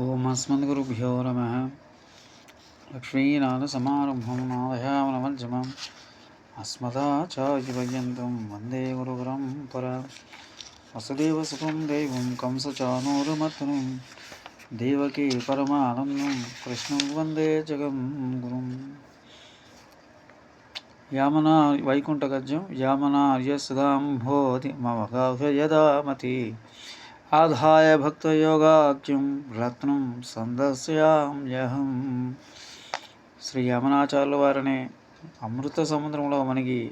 ఓం అస్మద్గురుభ్యో నమ. లక్ష్మీనాథసమారంభం నాదయామనమజ్జమం అస్మదాచార్యపర్యంతం వందే గురుగురం పర వసుదేవ సుఖం దైవం కంసచానూరమర్తనం దేవకీ పరమానందం. కృష్ణం వందే జగం గురుం యామన వైకుంఠ గజ్జం యామనార్య సుధాంభోతి మమ యదామతి ఆదాయ భక్తయోగాఖ్యం రత్నం సందస్యామ్యహం శ్రీ యమనాచార్యుల వారిని అమృత సముద్రంలో మనకి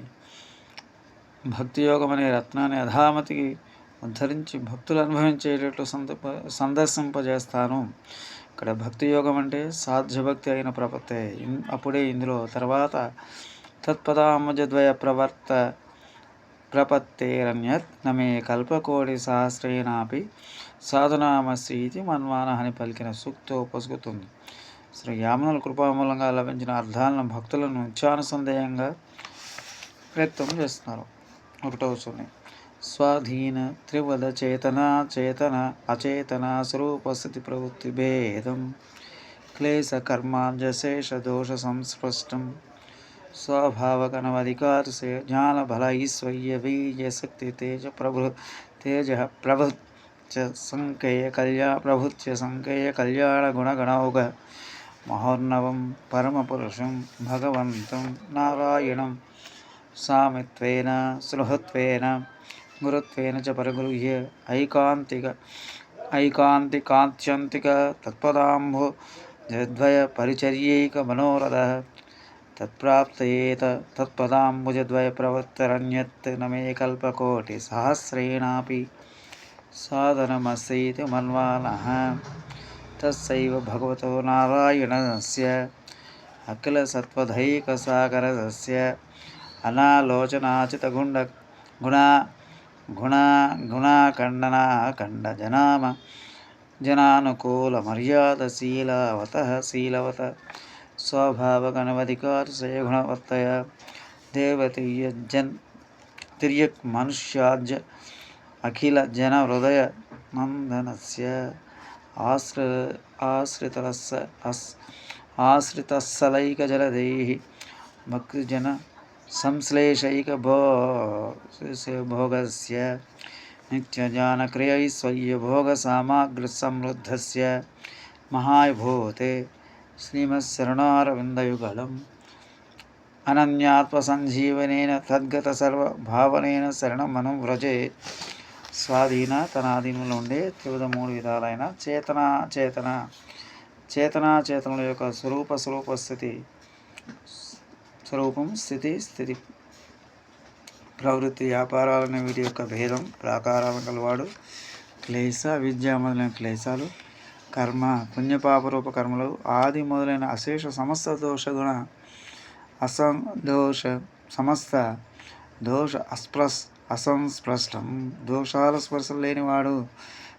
భక్తి యోగం అనే రత్నాన్ని అధామతికి ఉద్ధరించి భక్తులు అనుభవించేటట్లు సంద సందర్శింపజేస్తాను. ఇక్కడ భక్తి యోగం అంటే సాధ్యభక్తి అయిన ప్రపత్తే. అప్పుడే ఇందులో తర్వాత తత్పదామజద్వయ ప్రవర్త ప్రపత్తేరన్యత్ నమే కల్పకోడి సహస్రేనాపి సాధనామస్య మన్వాన అని పలికిన సూక్తో పసుకుతుంది శ్రీ యామనుల కృపామూలంగా లభించిన అర్థాలను భక్తులను నిత్యానుసందేయంగా వ్యక్తం చేస్తున్నారు. ఒకటవ సున్ని. స్వాధీన త్రివద చేతన చేతన అచేతన స్వరూపస్థితి ప్రవృత్తి భేదం. క్లేశ కర్మాంజశేష దోష సంస్పష్టం. स्वभावगणमधिकार से ज्ञान भला ईश्वर्य वीर्य शक्ति तेज प्रभु तेज प्रभु संकेय कल्याण प्रभुत्य संकेय कल्याण गुणगणौघ महोर्नवं परमपुरुषं भगवन्तं नारायणं सामित्वेन सुलभत्वेन गुरुत्वेन च परगुरुह्य ऐकान्तिक ऐकान्तिकान्त्यन्तिक तत्पदाम्भो यद्वयपरिचर्यैकमनोरथः तत्प्राप्तयेत तत्पदाम्बुजद्वयप्रवर्तरन्यत् न मे कल्पकोटिसहस्रेणापि साधनमस्यैति मन्वानः तस्यैव भगवतो नारायणस्य अखिलसत्त्वधैकसागरस्य अनालोचनाचितगुण्ड गुणा गुणा गुणाखण्डनाखण्डजनाम जनानुकूलमर्यादशीलवतः शीलवत स्वभावगणवधिकारस्य गुणवत्तय देवतीयजन् तिर्यक् मनुष्याज अखिलजनहृदय नन्दनस्य आश्र आश्रितस्य अस् आश्रितस्सलैकजलदैः भक्तिजन संश्लेषैकभो भोगस्य नित्यजानक्रियैश्वर्यभोगसामाग्रसमृद्धस्य महाभूते శ్రీమత్శరణారవిందయుగళం అనన్యాత్మసంజీవనేన తద్గత సర్వభావనేన శరణం మనం వ్రజే స్వాధీన తన ఆధీనంలో ఉండే త్రివిధ మూడు విధాలైన చేతన చేతన చేతనా చేతనుల యొక్క స్వరూప స్వరూప స్థితి స్వరూపం స్థితి స్థితి ప్రవృత్తి వ్యాపారాలనే వీటి యొక్క భేదం ప్రాకారాలను కలవాడు క్లేశ విద్య మొదలైన క్లేశాలు కర్మ పుణ్యపాపరూప కర్మలు ఆది మొదలైన అశేష సమస్త దోష గుణ అసం అసందోష సమస్త దోష అస్ప్రస్ అసంస్పృష్టం దోషాల స్పర్శ లేనివాడు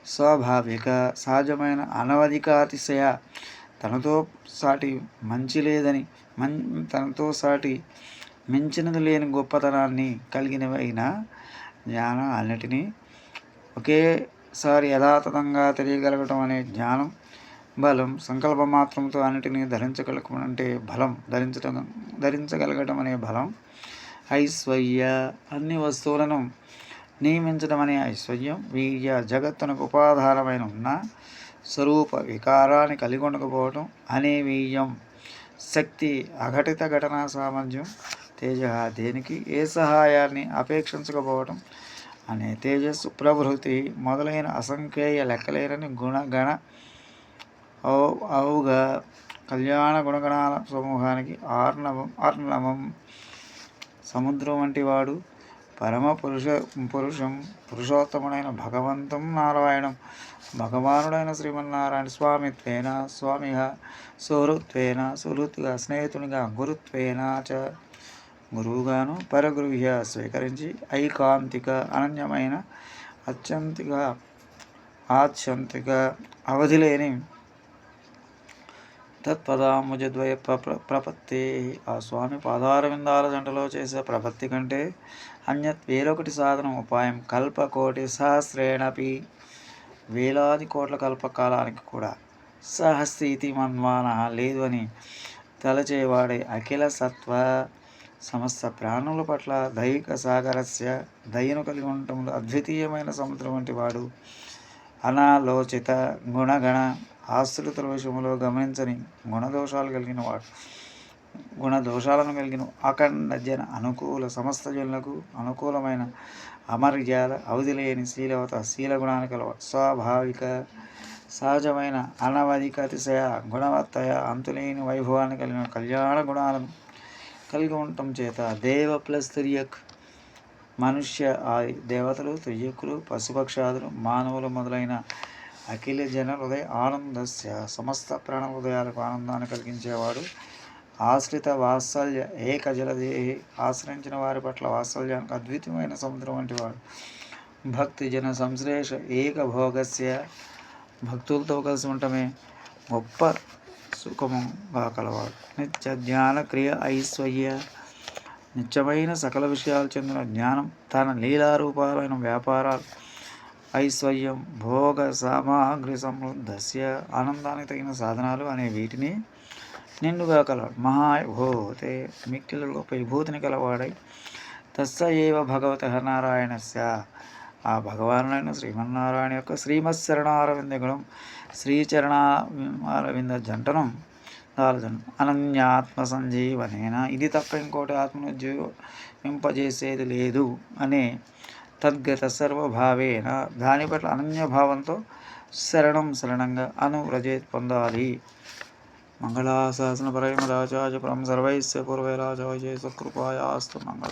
స్వాభావిక సహజమైన అనవధికాతిశయ. తనతో సాటి మంచి లేదని మం తనతో సాటి మించినది లేని గొప్పతనాన్ని కలిగినవైన జ్ఞానం అన్నిటినీ ఒకే సారి యథాతథంగా తెలియగలగటం అనే జ్ఞానం బలం సంకల్ప మాత్రంతో అన్నిటినీ ధరించగలగడం అంటే బలం. ధరించడం ధరించగలగటం అనే బలం. ఐశ్వర్య అన్ని వస్తువులను నియమించడం అనే ఐశ్వర్యం. వీర్య జగత్తునకు ఉపాధారమైన ఉన్న స్వరూప వికారాన్ని కలిగి ఉండకపోవటం అనే వీర్యం. శక్తి అఘటిత ఘటనా సామర్థ్యం. తేజ దేనికి ఏ సహాయాన్ని అపేక్షించకపోవటం. అనే తేజస్సు ప్రభృతి మొదలైన అసంఖ్యేయ లెక్కలేరని గుణగణ అవుగా కళ్యాణ గుణగణాల సమూహానికి ఆర్ణవం ఆర్ణవం సముద్రం వంటి వాడు పరమ పురుష పురుషం పురుషోత్తముడైన భగవంతం నారాయణం. భగవానుడైన శ్రీమన్నారాయణ స్వామిత్వేన స్వామిగా సుహృత్వేన సుహృత్గా స్నేహితునిగా గురుత్వేన చ గురువుగాను పరగృహ్య స్వీకరించి ఐకాంతిక అనన్యమైన అత్యంతిక ఆత్యంతిక అవధి లేని తత్పదాముజద్వయ ప్ర ప్రపత్తి. ఆ స్వామి పాదారవిందాల జంటలో చేసే ప్రపత్తి కంటే అన్యత్ వేరొకటి సాధనం ఉపాయం కల్పకోటి సహస్రేణపి. వేలాది కోట్ల కల్పకాలానికి కూడా సహస్రీతి మన్వాన లేదు అని తలచేవాడే అఖిల సత్వ. సమస్త ప్రాణుల పట్ల దైవిక సాగరస్య దయను కలిగి ఉండటంలో అద్వితీయమైన సముద్రం వంటి వాడు. అనాలోచిత గుణగణ ఆశ్రితుల విషయంలో గమనించని గుణదోషాలు కలిగిన వాడు. గుణదోషాలను కలిగిన అఖండ జన అనుకూల సమస్త జనులకు అనుకూలమైన అమర్యాద అవధి లేని శీలవత శీల గుణాన్ని కలవాడు. స్వాభావిక సహజమైన అనవధిక అతిశయ గుణవత్తయ అంతులేని వైభవాన్ని కలిగిన కళ్యాణ గుణాలను కలిగి ఉండటం చేత దేవ ప్లస్ త్రియక్ మనుష్య ఆది దేవతలు త్రియకులు పశుపక్షాదులు మానవులు మొదలైన అఖిల జన హృదయ ఆనందస్య సమస్త ప్రాణ హృదయాలకు ఆనందాన్ని కలిగించేవాడు. ఆశ్రిత వాత్సల్య ఏక జలదేహి ఆశ్రయించిన వారి పట్ల వాత్సల్యానికి అద్వితీయమైన సముద్రం వంటి వాడు. భక్తి జన సంశ్లేష ఏక భోగస్య భక్తులతో కలిసి ఉండటమే గొప్ప సుఖముగా కలవాడు. నిత్య జ్ఞాన క్రియ ఐశ్వర్య. నిత్యమైన సకల విషయాలు చెందిన జ్ఞానం తన లీలారూపాలైన వ్యాపారాలు. ఐశ్వర్యం భోగ సామాగ్రి సమృద్ధస్య ఆనందానికి తగిన సాధనాలు అనే వీటిని నిండుగా కలవాడు. మహాభూతే మిక్కిల గొప్ప విభూతిని కలవాడై తస్స ఏవ భగవత నారాయణస్య. ఆ భగవానుడైన శ్రీమన్నారాయణ యొక్క శ్రీమత్ శ్రీమత్శరణారవింద గుణం శ్రీచరణ అరవింద జంటనం దాల్జన్ అనన్యాత్మ సంజీవనేన ఇది తప్ప ఇంకోటి ఆత్మను జీవింపజేసేది లేదు అనే తద్గత సర్వభావేన. దాని పట్ల అనన్యభావంతో శరణం శరణంగా అనువ్రజేత్ పొందాలి. మంగళాశాసన పరమరాచార్య పరం సర్వైస్య పూర్వైరాజాయ సకృపాయాస్తు మంగళం.